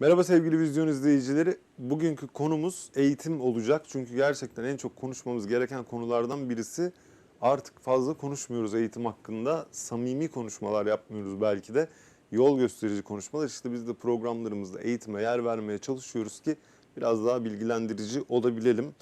Merhaba sevgili vizyon izleyicileri. Bugünkü konumuz eğitim olacak. Çünkü gerçekten en çok konuşmamız gereken konulardan birisi. Artık fazla konuşmuyoruz eğitim hakkında. Samimi konuşmalar yapmıyoruz belki de. Yol gösterici konuşmalar. İşte biz de programlarımızda eğitime yer vermeye çalışıyoruz ki biraz daha bilgilendirici olabilelim.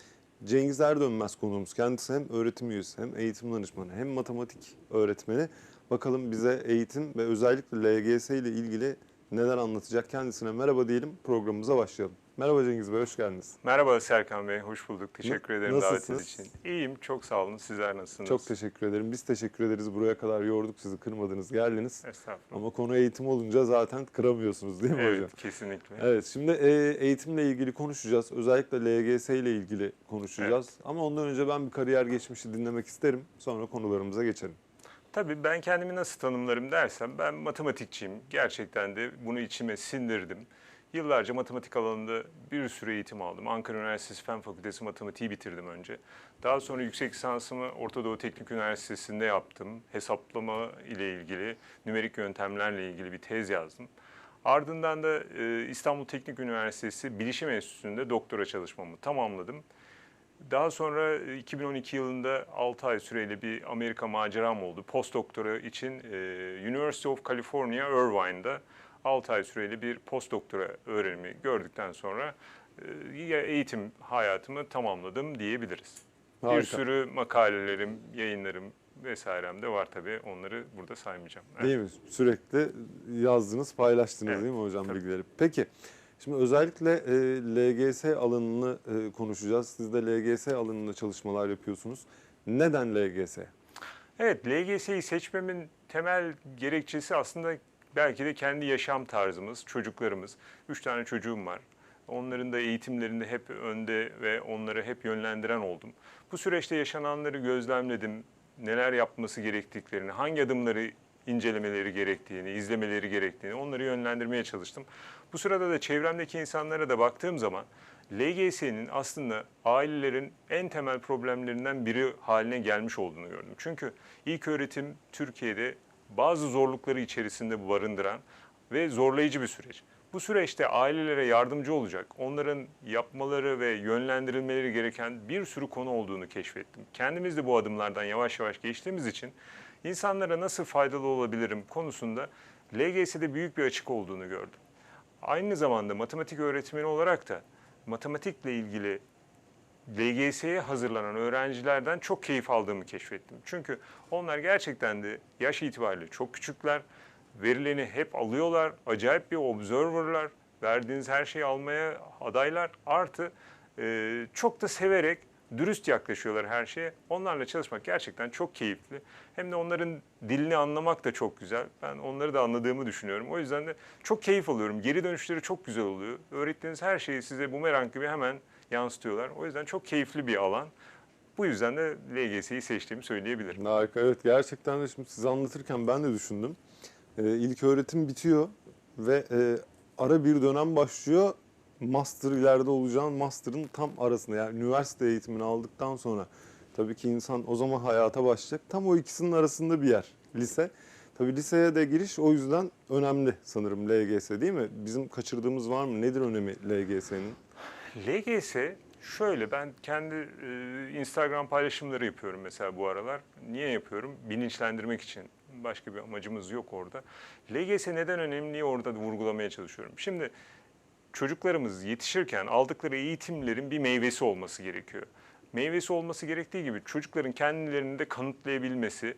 Cengiz Erdönmez konuğumuz. Kendisi hem öğretim üyesi hem eğitim danışmanı hem matematik öğretmeni. Bakalım bize eğitim ve özellikle LGS ile ilgili neler anlatacak kendisine merhaba diyelim programımıza başlayalım. Merhaba Cengiz Bey hoş geldiniz. Merhaba Serkan Bey, hoş bulduk. Teşekkür ederim nasılsınız? davetiniz için. İyiyim, çok sağ olun. Sizler nasılsınız? Çok teşekkür ederim. Biz teşekkür ederiz. Buraya kadar yorduk sizi kırmadınız geldiniz. Estağfurullah. Ama konu eğitim olunca zaten kıramıyorsunuz değil mi hocam? Evet, kesinlikle. Evet şimdi e, eğitimle ilgili konuşacağız. Özellikle LGS ile ilgili konuşacağız. Ama ondan önce ben bir kariyer geçmişi dinlemek isterim. Sonra konularımıza geçelim. Tabii ben kendimi nasıl tanımlarım dersem ben matematikçiyim. Gerçekten de bunu içime sindirdim. Yıllarca matematik alanında bir sürü eğitim aldım. Ankara Üniversitesi Fen Fakültesi matematiği bitirdim önce. Daha sonra yüksek lisansımı Orta Doğu Teknik Üniversitesi'nde yaptım. Hesaplama ile ilgili, nümerik yöntemlerle ilgili bir tez yazdım. Ardından da e, İstanbul Teknik Üniversitesi Bilişim Enstitüsü'nde doktora çalışmamı tamamladım. Daha sonra e, 2012 yılında 6 ay süreyle bir Amerika maceram oldu. Postdoktora için e, University of California Irvine'da 6 ay süreyle bir postdoktora öğrenimi gördükten sonra e, eğitim hayatımı tamamladım diyebiliriz. Bir Harika. sürü makalelerim, yayınlarım vesairem de var tabii. Onları burada saymayacağım. Evet. Değil mi? Sürekli yazdınız, paylaştınız Evet, değil mi hocam tabii. bilgileri? Peki. Şimdi özellikle e, LGS alanını e, konuşacağız. Siz de LGS alanında çalışmalar yapıyorsunuz. Neden LGS? Evet, LGS'yi seçmemin temel gerekçesi aslında belki de kendi yaşam tarzımız, çocuklarımız. Üç tane çocuğum var. Onların da eğitimlerinde hep önde ve onları hep yönlendiren oldum. Bu süreçte yaşananları gözlemledim. Neler yapması gerektiklerini, hangi adımları incelemeleri gerektiğini, izlemeleri gerektiğini onları yönlendirmeye çalıştım. Bu sırada da çevremdeki insanlara da baktığım zaman LGS'nin aslında ailelerin en temel problemlerinden biri haline gelmiş olduğunu gördüm. Çünkü ilk öğretim Türkiye'de bazı zorlukları içerisinde barındıran ve zorlayıcı bir süreç. Bu süreçte ailelere yardımcı olacak, onların yapmaları ve yönlendirilmeleri gereken bir sürü konu olduğunu keşfettim. Kendimiz de bu adımlardan yavaş yavaş geçtiğimiz için insanlara nasıl faydalı olabilirim konusunda LGS'de büyük bir açık olduğunu gördüm. Aynı zamanda matematik öğretmeni olarak da matematikle ilgili LGS'ye hazırlanan öğrencilerden çok keyif aldığımı keşfettim. Çünkü onlar gerçekten de yaş itibariyle çok küçükler. Verilerini hep alıyorlar. Acayip bir observerlar. Verdiğiniz her şeyi almaya adaylar. Artı e, çok da severek dürüst yaklaşıyorlar her şeye. Onlarla çalışmak gerçekten çok keyifli. Hem de onların dilini anlamak da çok güzel. Ben onları da anladığımı düşünüyorum. O yüzden de çok keyif alıyorum. Geri dönüşleri çok güzel oluyor. Öğrettiğiniz her şeyi size bumerang gibi hemen yansıtıyorlar. O yüzden çok keyifli bir alan. Bu yüzden de LGS'yi seçtiğimi söyleyebilirim. Harika evet gerçekten de şimdi siz anlatırken ben de düşündüm. Ee, ilk öğretim bitiyor ve e, ara bir dönem başlıyor. Master ileride olacağın master'ın tam arasında yani üniversite eğitimini aldıktan sonra tabii ki insan o zaman hayata başlayacak. Tam o ikisinin arasında bir yer lise. Tabii liseye de giriş o yüzden önemli sanırım LGS değil mi? Bizim kaçırdığımız var mı? Nedir önemi LGS'nin? LGS şöyle ben kendi e, Instagram paylaşımları yapıyorum mesela bu aralar. Niye yapıyorum? Bilinçlendirmek için. Başka bir amacımız yok orada. LGS neden önemli orada da vurgulamaya çalışıyorum. Şimdi çocuklarımız yetişirken aldıkları eğitimlerin bir meyvesi olması gerekiyor. Meyvesi olması gerektiği gibi çocukların kendilerini de kanıtlayabilmesi,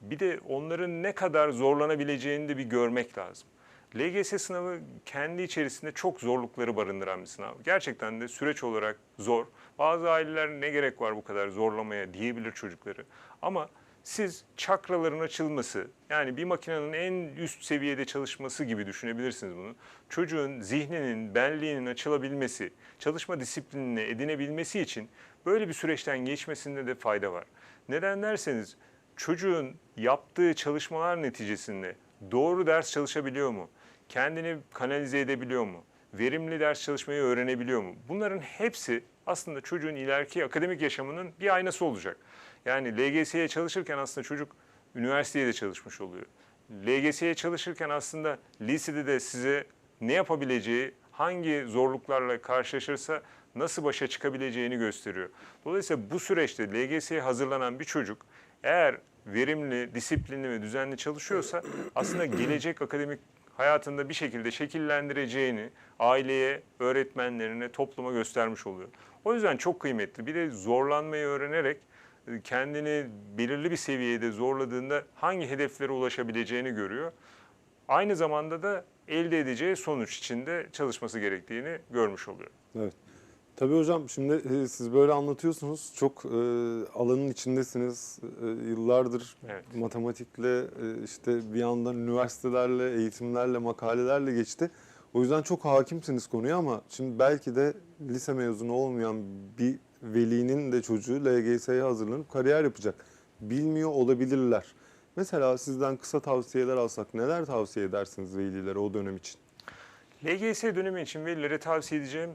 bir de onların ne kadar zorlanabileceğini de bir görmek lazım. LGS sınavı kendi içerisinde çok zorlukları barındıran bir sınav. Gerçekten de süreç olarak zor. Bazı aileler ne gerek var bu kadar zorlamaya diyebilir çocukları. Ama siz çakraların açılması, yani bir makinenin en üst seviyede çalışması gibi düşünebilirsiniz bunu. Çocuğun zihninin, benliğinin açılabilmesi, çalışma disiplinini edinebilmesi için böyle bir süreçten geçmesinde de fayda var. Neden derseniz çocuğun yaptığı çalışmalar neticesinde doğru ders çalışabiliyor mu? Kendini kanalize edebiliyor mu? Verimli ders çalışmayı öğrenebiliyor mu? Bunların hepsi aslında çocuğun ileriki akademik yaşamının bir aynası olacak. Yani LGS'ye çalışırken aslında çocuk üniversiteye de çalışmış oluyor. LGS'ye çalışırken aslında lisede de size ne yapabileceği, hangi zorluklarla karşılaşırsa nasıl başa çıkabileceğini gösteriyor. Dolayısıyla bu süreçte LGS'ye hazırlanan bir çocuk eğer verimli, disiplinli ve düzenli çalışıyorsa aslında gelecek akademik hayatında bir şekilde şekillendireceğini aileye, öğretmenlerine, topluma göstermiş oluyor. O yüzden çok kıymetli. Bir de zorlanmayı öğrenerek kendini belirli bir seviyede zorladığında hangi hedeflere ulaşabileceğini görüyor. Aynı zamanda da elde edeceği sonuç içinde çalışması gerektiğini görmüş oluyor. Evet. Tabii hocam şimdi e, siz böyle anlatıyorsunuz. Çok e, alanın içindesiniz. E, yıllardır Evet. matematikle e, işte bir yandan üniversitelerle, eğitimlerle, makalelerle geçti. O yüzden çok hakimsiniz konuya ama şimdi belki de lise mezunu olmayan bir velinin de çocuğu LGS'ye hazırlanıp kariyer yapacak. Bilmiyor olabilirler. Mesela sizden kısa tavsiyeler alsak neler tavsiye edersiniz velilere o dönem için? LGS dönemi için velilere tavsiye edeceğim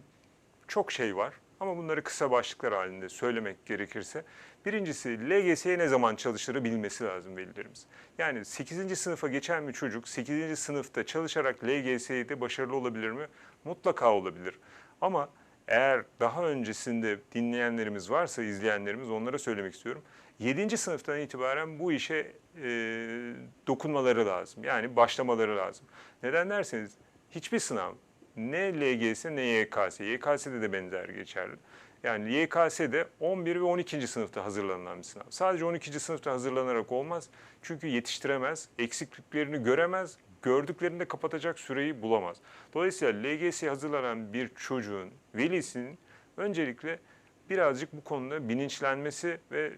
çok şey var. Ama bunları kısa başlıklar halinde söylemek gerekirse. Birincisi LGS'ye ne zaman çalışırı bilmesi lazım velilerimiz. Yani 8. sınıfa geçen bir çocuk 8. sınıfta çalışarak LGS'de başarılı olabilir mi? Mutlaka olabilir. Ama eğer daha öncesinde dinleyenlerimiz varsa, izleyenlerimiz onlara söylemek istiyorum. 7. sınıftan itibaren bu işe e, dokunmaları lazım. Yani başlamaları lazım. Neden derseniz hiçbir sınav ne LGS ne YKS, YKS'de de benzer geçerli. Yani YKS'de 11 ve 12. sınıfta hazırlanılan bir sınav. Sadece 12. sınıfta hazırlanarak olmaz. Çünkü yetiştiremez, eksikliklerini göremez, gördüklerinde kapatacak süreyi bulamaz. Dolayısıyla LGS'ye hazırlanan bir çocuğun velisinin öncelikle birazcık bu konuda bilinçlenmesi ve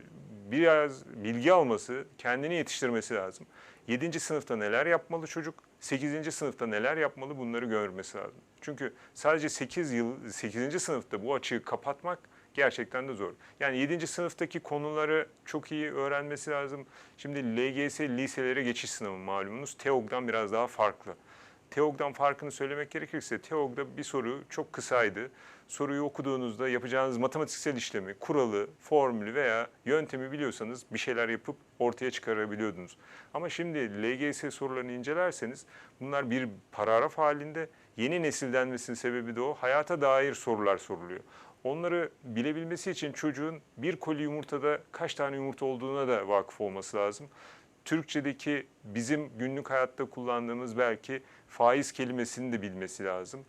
biraz bilgi alması, kendini yetiştirmesi lazım. 7. sınıfta neler yapmalı çocuk, 8. sınıfta neler yapmalı bunları görmesi lazım. Çünkü sadece 8 yıl 8. sınıfta bu açığı kapatmak gerçekten de zor. Yani 7. sınıftaki konuları çok iyi öğrenmesi lazım. Şimdi LGS liselere geçiş sınavı malumunuz TEOG'dan biraz daha farklı. TEOG'dan farkını söylemek gerekirse TEOG'da bir soru çok kısaydı. Soruyu okuduğunuzda yapacağınız matematiksel işlemi, kuralı, formülü veya yöntemi biliyorsanız bir şeyler yapıp ortaya çıkarabiliyordunuz. Ama şimdi LGS sorularını incelerseniz bunlar bir paragraf halinde yeni nesil denmesinin sebebi de o. Hayata dair sorular soruluyor. Onları bilebilmesi için çocuğun bir koli yumurtada kaç tane yumurta olduğuna da vakıf olması lazım. Türkçedeki bizim günlük hayatta kullandığımız belki faiz kelimesini de bilmesi lazım.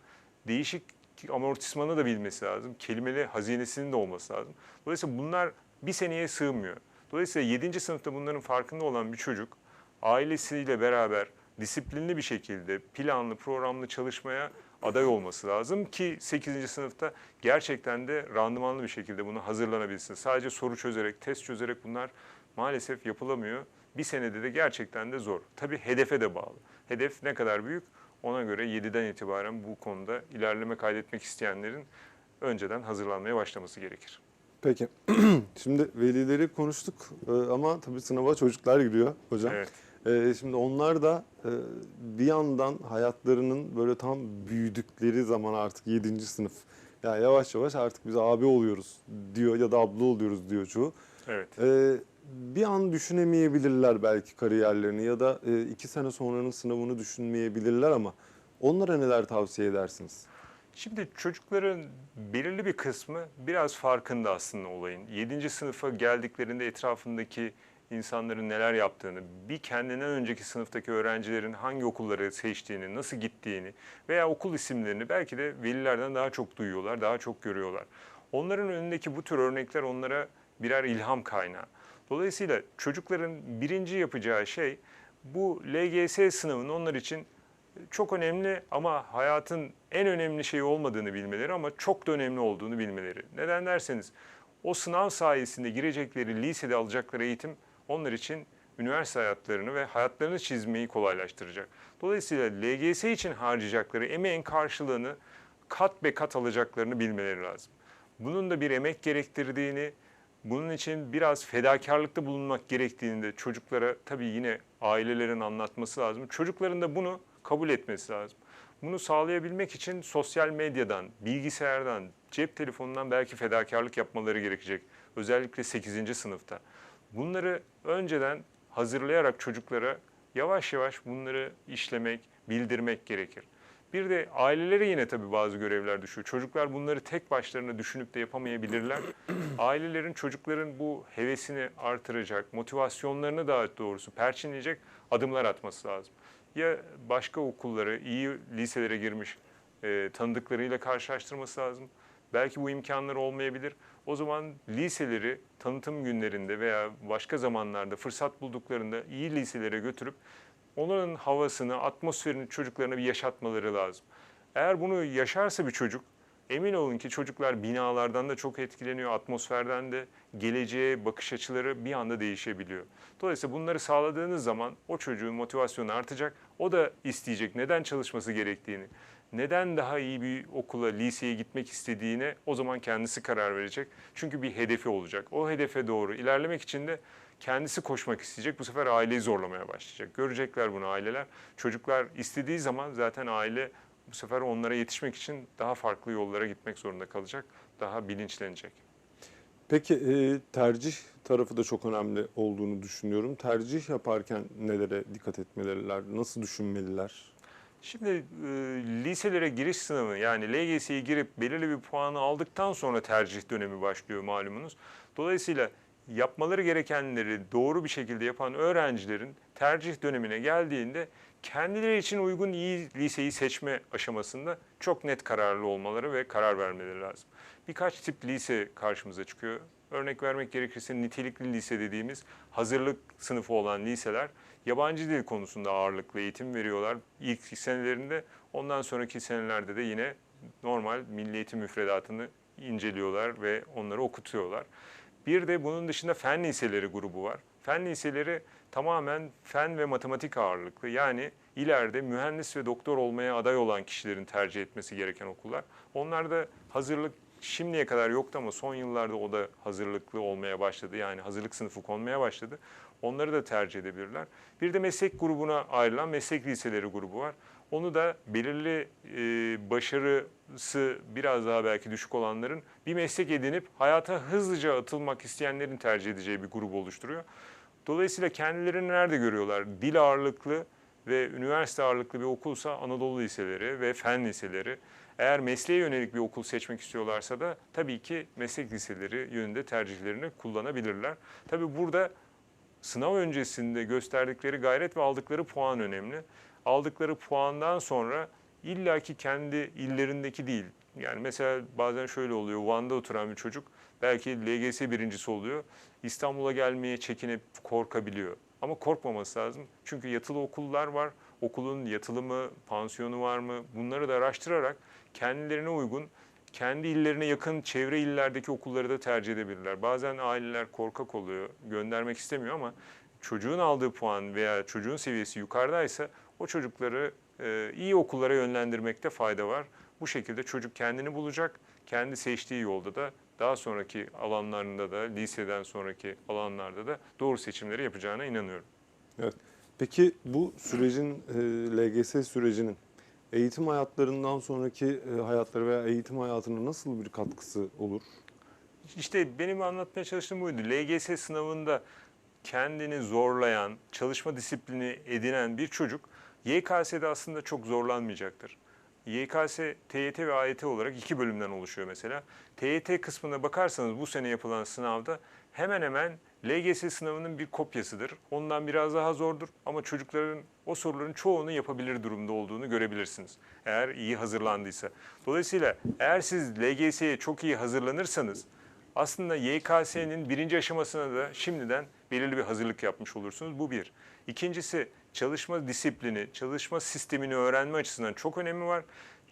Değişik amortismanı da bilmesi lazım. Kelimeli hazinesinin de olması lazım. Dolayısıyla bunlar bir seneye sığmıyor. Dolayısıyla 7. sınıfta bunların farkında olan bir çocuk ailesiyle beraber disiplinli bir şekilde planlı, programlı çalışmaya aday olması lazım ki 8. sınıfta gerçekten de randımanlı bir şekilde bunu hazırlanabilsin. Sadece soru çözerek, test çözerek bunlar maalesef yapılamıyor. Bir senede de gerçekten de zor. Tabii hedefe de bağlı. Hedef ne kadar büyük? Ona göre 7'den itibaren bu konuda ilerleme kaydetmek isteyenlerin önceden hazırlanmaya başlaması gerekir. Peki. Şimdi velileri konuştuk e, ama tabii sınava çocuklar giriyor hocam. Evet. E, Şimdi onlar da e, bir yandan hayatlarının böyle tam büyüdükleri zaman artık 7. sınıf. Ya yavaş yavaş artık biz abi oluyoruz diyor ya da abla oluyoruz diyor çoğu. Evet. E, Bir an düşünemeyebilirler belki kariyerlerini ya da e, iki sene sonranın sınavını düşünmeyebilirler ama onlara neler tavsiye edersiniz? Şimdi çocukların belirli bir kısmı biraz farkında aslında olayın. 7. sınıfa geldiklerinde etrafındaki insanların neler yaptığını, bir kendinden önceki sınıftaki öğrencilerin hangi okulları seçtiğini, nasıl gittiğini veya okul isimlerini belki de velilerden daha çok duyuyorlar, daha çok görüyorlar. Onların önündeki bu tür örnekler onlara birer ilham kaynağı. Dolayısıyla çocukların birinci yapacağı şey bu LGS sınavının onlar için çok önemli ama hayatın en önemli şeyi olmadığını bilmeleri ama çok da önemli olduğunu bilmeleri. Neden derseniz o sınav sayesinde girecekleri lisede alacakları eğitim onlar için üniversite hayatlarını ve hayatlarını çizmeyi kolaylaştıracak. Dolayısıyla LGS için harcayacakları emeğin karşılığını kat be kat alacaklarını bilmeleri lazım. Bunun da bir emek gerektirdiğini, bunun için biraz fedakarlıkta bulunmak gerektiğini de çocuklara tabii yine ailelerin anlatması lazım. Çocukların da bunu kabul etmesi lazım. Bunu sağlayabilmek için sosyal medyadan, bilgisayardan, cep telefonundan belki fedakarlık yapmaları gerekecek. Özellikle 8. sınıfta. Bunları önceden hazırlayarak çocuklara yavaş yavaş bunları işlemek, bildirmek gerekir. Bir de ailelere yine tabii bazı görevler düşüyor. Çocuklar bunları tek başlarına düşünüp de yapamayabilirler. Ailelerin çocukların bu hevesini artıracak, motivasyonlarını daha doğrusu perçinleyecek adımlar atması lazım. Ya başka okulları, iyi liselere girmiş e, tanıdıklarıyla karşılaştırması lazım. Belki bu imkanlar olmayabilir. O zaman liseleri tanıtım günlerinde veya başka zamanlarda fırsat bulduklarında iyi liselere götürüp onların havasını, atmosferini çocuklarına bir yaşatmaları lazım. Eğer bunu yaşarsa bir çocuk, emin olun ki çocuklar binalardan da çok etkileniyor, atmosferden de geleceğe bakış açıları bir anda değişebiliyor. Dolayısıyla bunları sağladığınız zaman o çocuğun motivasyonu artacak, o da isteyecek neden çalışması gerektiğini, neden daha iyi bir okula, liseye gitmek istediğine o zaman kendisi karar verecek. Çünkü bir hedefi olacak. O hedefe doğru ilerlemek için de kendisi koşmak isteyecek. Bu sefer aileyi zorlamaya başlayacak. Görecekler bunu aileler. Çocuklar istediği zaman zaten aile bu sefer onlara yetişmek için daha farklı yollara gitmek zorunda kalacak. Daha bilinçlenecek. Peki e, tercih tarafı da çok önemli olduğunu düşünüyorum. Tercih yaparken nelere dikkat etmeliler, nasıl düşünmeliler? Şimdi e, liselere giriş sınavı yani LGS'ye girip belirli bir puanı aldıktan sonra tercih dönemi başlıyor malumunuz. Dolayısıyla yapmaları gerekenleri doğru bir şekilde yapan öğrencilerin tercih dönemine geldiğinde kendileri için uygun iyi liseyi seçme aşamasında çok net kararlı olmaları ve karar vermeleri lazım. Birkaç tip lise karşımıza çıkıyor. Örnek vermek gerekirse nitelikli lise dediğimiz hazırlık sınıfı olan liseler yabancı dil konusunda ağırlıklı eğitim veriyorlar ilk senelerinde. Ondan sonraki senelerde de yine normal milli eğitim müfredatını inceliyorlar ve onları okutuyorlar. Bir de bunun dışında fen liseleri grubu var. Fen liseleri tamamen fen ve matematik ağırlıklı. Yani ileride mühendis ve doktor olmaya aday olan kişilerin tercih etmesi gereken okullar. Onlar da hazırlık şimdiye kadar yoktu ama son yıllarda o da hazırlıklı olmaya başladı. Yani hazırlık sınıfı konmaya başladı. Onları da tercih edebilirler. Bir de meslek grubuna ayrılan meslek liseleri grubu var. Onu da belirli e, başarısı biraz daha belki düşük olanların bir meslek edinip hayata hızlıca atılmak isteyenlerin tercih edeceği bir grup oluşturuyor. Dolayısıyla kendilerini nerede görüyorlar? Dil ağırlıklı ve üniversite ağırlıklı bir okulsa Anadolu liseleri ve fen liseleri. Eğer mesleğe yönelik bir okul seçmek istiyorlarsa da tabii ki meslek liseleri yönünde tercihlerini kullanabilirler. Tabii burada sınav öncesinde gösterdikleri gayret ve aldıkları puan önemli. Aldıkları puandan sonra illaki kendi illerindeki değil. Yani mesela bazen şöyle oluyor. Van'da oturan bir çocuk belki LGS birincisi oluyor. İstanbul'a gelmeye çekinip korkabiliyor. Ama korkmaması lazım. Çünkü yatılı okullar var. Okulun yatılı mı, pansiyonu var mı? Bunları da araştırarak kendilerine uygun, kendi illerine yakın çevre illerdeki okulları da tercih edebilirler. Bazen aileler korkak oluyor, göndermek istemiyor ama çocuğun aldığı puan veya çocuğun seviyesi yukarıdaysa o çocukları e, iyi okullara yönlendirmekte fayda var. Bu şekilde çocuk kendini bulacak, kendi seçtiği yolda da daha sonraki alanlarında da, liseden sonraki alanlarda da doğru seçimleri yapacağına inanıyorum. Evet. Peki bu sürecin, e, LGS sürecinin eğitim hayatlarından sonraki e, hayatları veya eğitim hayatına nasıl bir katkısı olur? İşte benim anlatmaya çalıştığım buydu. LGS sınavında kendini zorlayan, çalışma disiplini edinen bir çocuk YKS'de aslında çok zorlanmayacaktır. YKS, TYT ve AYT olarak iki bölümden oluşuyor mesela. TYT kısmına bakarsanız bu sene yapılan sınavda hemen hemen LGS sınavının bir kopyasıdır. Ondan biraz daha zordur ama çocukların o soruların çoğunu yapabilir durumda olduğunu görebilirsiniz. Eğer iyi hazırlandıysa. Dolayısıyla eğer siz LGS'ye çok iyi hazırlanırsanız aslında YKS'nin birinci aşamasına da şimdiden belirli bir hazırlık yapmış olursunuz. Bu bir. İkincisi çalışma disiplini, çalışma sistemini öğrenme açısından çok önemi var.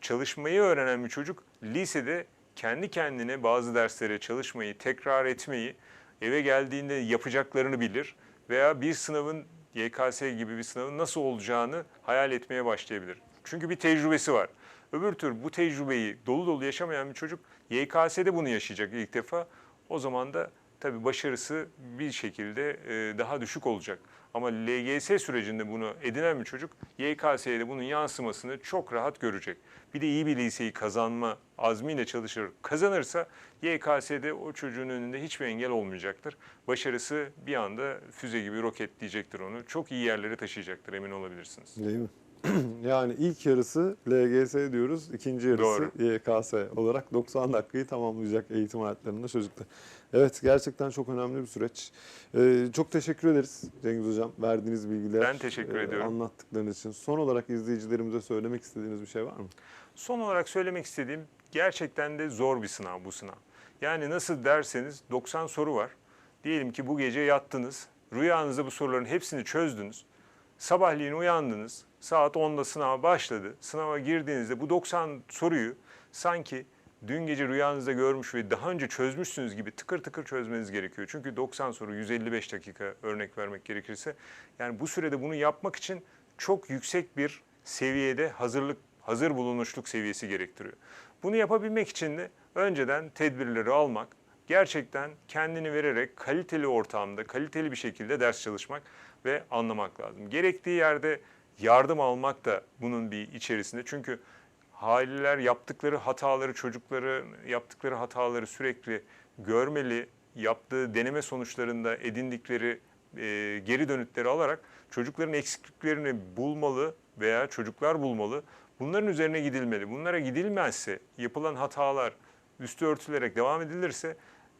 Çalışmayı öğrenen bir çocuk lisede kendi kendine bazı derslere çalışmayı, tekrar etmeyi, eve geldiğinde yapacaklarını bilir veya bir sınavın YKS gibi bir sınavın nasıl olacağını hayal etmeye başlayabilir. Çünkü bir tecrübesi var. Öbür tür bu tecrübeyi dolu dolu yaşamayan bir çocuk YKS'de bunu yaşayacak ilk defa. O zaman da tabii başarısı bir şekilde e, daha düşük olacak. Ama LGS sürecinde bunu edinen bir çocuk YKS'ye de bunun yansımasını çok rahat görecek. Bir de iyi bir liseyi kazanma azmiyle çalışır. Kazanırsa YKS'de o çocuğun önünde hiçbir engel olmayacaktır. Başarısı bir anda füze gibi roketleyecektir onu. Çok iyi yerlere taşıyacaktır emin olabilirsiniz. Değil mi? Yani ilk yarısı LGS diyoruz, ikinci yarısı Doğru. YKS olarak 90 dakikayı tamamlayacak eğitim hayatlarında çocuklar. Evet gerçekten çok önemli bir süreç. Ee, çok teşekkür ederiz Cengiz Hocam verdiğiniz bilgiler. Ben teşekkür e, ediyorum. Anlattıklarınız için. Son olarak izleyicilerimize söylemek istediğiniz bir şey var mı? Son olarak söylemek istediğim gerçekten de zor bir sınav bu sınav. Yani nasıl derseniz 90 soru var. Diyelim ki bu gece yattınız. Rüyanızda bu soruların hepsini çözdünüz. Sabahleyin uyandınız. Saat 10'da sınav başladı. Sınava girdiğinizde bu 90 soruyu sanki dün gece rüyanızda görmüş ve daha önce çözmüşsünüz gibi tıkır tıkır çözmeniz gerekiyor. Çünkü 90 soru 155 dakika örnek vermek gerekirse. Yani bu sürede bunu yapmak için çok yüksek bir seviyede hazırlık hazır bulunuşluk seviyesi gerektiriyor. Bunu yapabilmek için de önceden tedbirleri almak, gerçekten kendini vererek kaliteli ortamda, kaliteli bir şekilde ders çalışmak ve anlamak lazım. Gerektiği yerde yardım almak da bunun bir içerisinde. Çünkü haliler yaptıkları hataları, çocukları yaptıkları hataları sürekli görmeli, yaptığı deneme sonuçlarında edindikleri e, geri dönütleri alarak çocukların eksikliklerini bulmalı veya çocuklar bulmalı. Bunların üzerine gidilmeli. Bunlara gidilmezse yapılan hatalar üstü örtülerek devam edilirse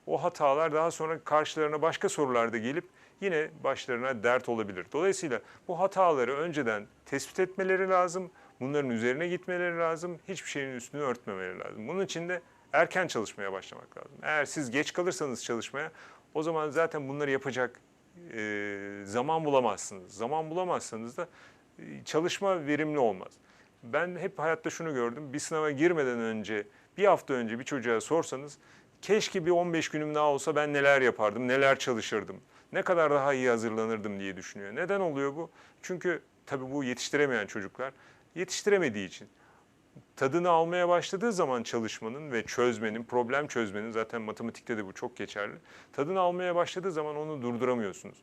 o hatalar daha sonra karşılarına başka sorularda gelip yine başlarına dert olabilir. Dolayısıyla bu hataları önceden tespit etmeleri lazım. Bunların üzerine gitmeleri lazım. Hiçbir şeyin üstünü örtmemeleri lazım. Bunun için de erken çalışmaya başlamak lazım. Eğer siz geç kalırsanız çalışmaya o zaman zaten bunları yapacak e, zaman bulamazsınız. Zaman bulamazsanız da e, çalışma verimli olmaz. Ben hep hayatta şunu gördüm. Bir sınava girmeden önce, bir hafta önce bir çocuğa sorsanız keşke bir 15 günüm daha olsa ben neler yapardım, neler çalışırdım, ne kadar daha iyi hazırlanırdım diye düşünüyor. Neden oluyor bu? Çünkü tabii bu yetiştiremeyen çocuklar yetiştiremediği için tadını almaya başladığı zaman çalışmanın ve çözmenin, problem çözmenin zaten matematikte de bu çok geçerli. Tadını almaya başladığı zaman onu durduramıyorsunuz.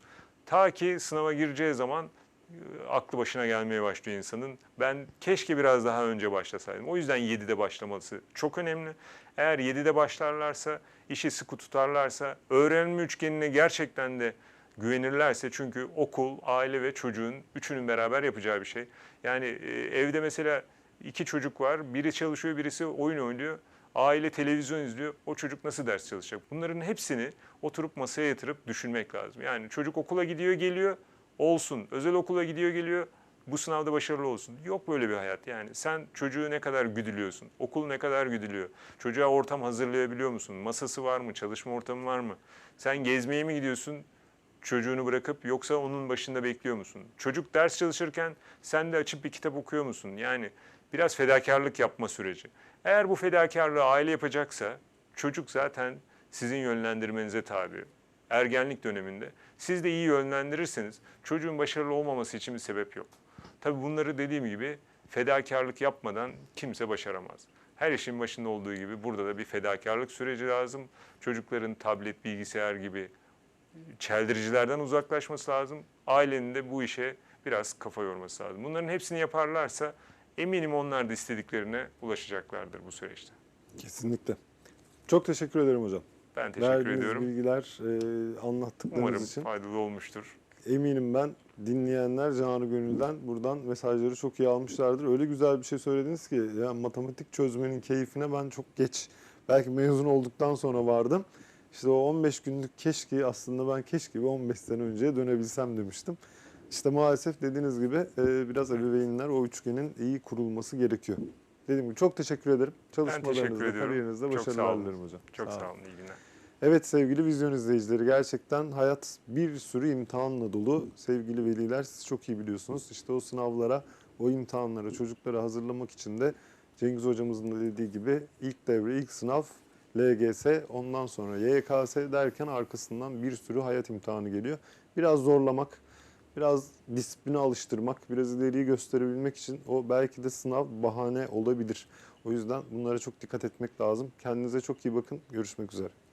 Ta ki sınava gireceği zaman e, aklı başına gelmeye başlıyor insanın. Ben keşke biraz daha önce başlasaydım. O yüzden 7'de başlaması çok önemli. Eğer 7'de başlarlarsa, işi sıkı tutarlarsa, öğrenme üçgenine gerçekten de güvenirlerse çünkü okul, aile ve çocuğun üçünün beraber yapacağı bir şey. Yani e, evde mesela iki çocuk var. Biri çalışıyor, birisi oyun oynuyor. Aile televizyon izliyor. O çocuk nasıl ders çalışacak? Bunların hepsini oturup masaya yatırıp düşünmek lazım. Yani çocuk okula gidiyor, geliyor. Olsun. Özel okula gidiyor, geliyor. Bu sınavda başarılı olsun. Yok böyle bir hayat. Yani sen çocuğu ne kadar güdülüyorsun? Okul ne kadar güdülüyor? Çocuğa ortam hazırlayabiliyor musun? Masası var mı? Çalışma ortamı var mı? Sen gezmeye mi gidiyorsun? Çocuğunu bırakıp yoksa onun başında bekliyor musun? Çocuk ders çalışırken sen de açıp bir kitap okuyor musun? Yani biraz fedakarlık yapma süreci. Eğer bu fedakarlığı aile yapacaksa çocuk zaten sizin yönlendirmenize tabi. Ergenlik döneminde. Siz de iyi yönlendirirseniz çocuğun başarılı olmaması için bir sebep yok. Tabii bunları dediğim gibi fedakarlık yapmadan kimse başaramaz. Her işin başında olduğu gibi burada da bir fedakarlık süreci lazım. Çocukların tablet, bilgisayar gibi çeldiricilerden uzaklaşması lazım. Ailenin de bu işe biraz kafa yorması lazım. Bunların hepsini yaparlarsa eminim onlar da istediklerine ulaşacaklardır bu süreçte. Kesinlikle. Çok teşekkür ederim hocam. Ben teşekkür Verdiğiniz ediyorum. bilgiler, e, anlattıklarınız Umarım için. faydalı olmuştur. Eminim ben dinleyenler canı gönülden buradan mesajları çok iyi almışlardır. Öyle güzel bir şey söylediniz ki ya matematik çözmenin keyfine ben çok geç belki mezun olduktan sonra vardım. İşte o 15 günlük keşke aslında ben keşke bir 15 sene önceye dönebilsem demiştim. İşte maalesef dediğiniz gibi e, biraz ebeveynler o üçgenin iyi kurulması gerekiyor. Dediğim gibi çok teşekkür ederim. Çalışmalarınızda, kariyerinizde başarılar dilerim hocam. Çok Sağ olun. sağ olun, iyi günler. Evet sevgili vizyon izleyicileri gerçekten hayat bir sürü imtihanla dolu. Sevgili veliler siz çok iyi biliyorsunuz. İşte o sınavlara, o imtihanlara çocukları hazırlamak için de Cengiz hocamızın da dediği gibi ilk devre, ilk sınav LGS, ondan sonra YKS derken arkasından bir sürü hayat imtihanı geliyor. Biraz zorlamak, biraz disipline alıştırmak, biraz ileriyi gösterebilmek için o belki de sınav bahane olabilir. O yüzden bunlara çok dikkat etmek lazım. Kendinize çok iyi bakın. Görüşmek üzere.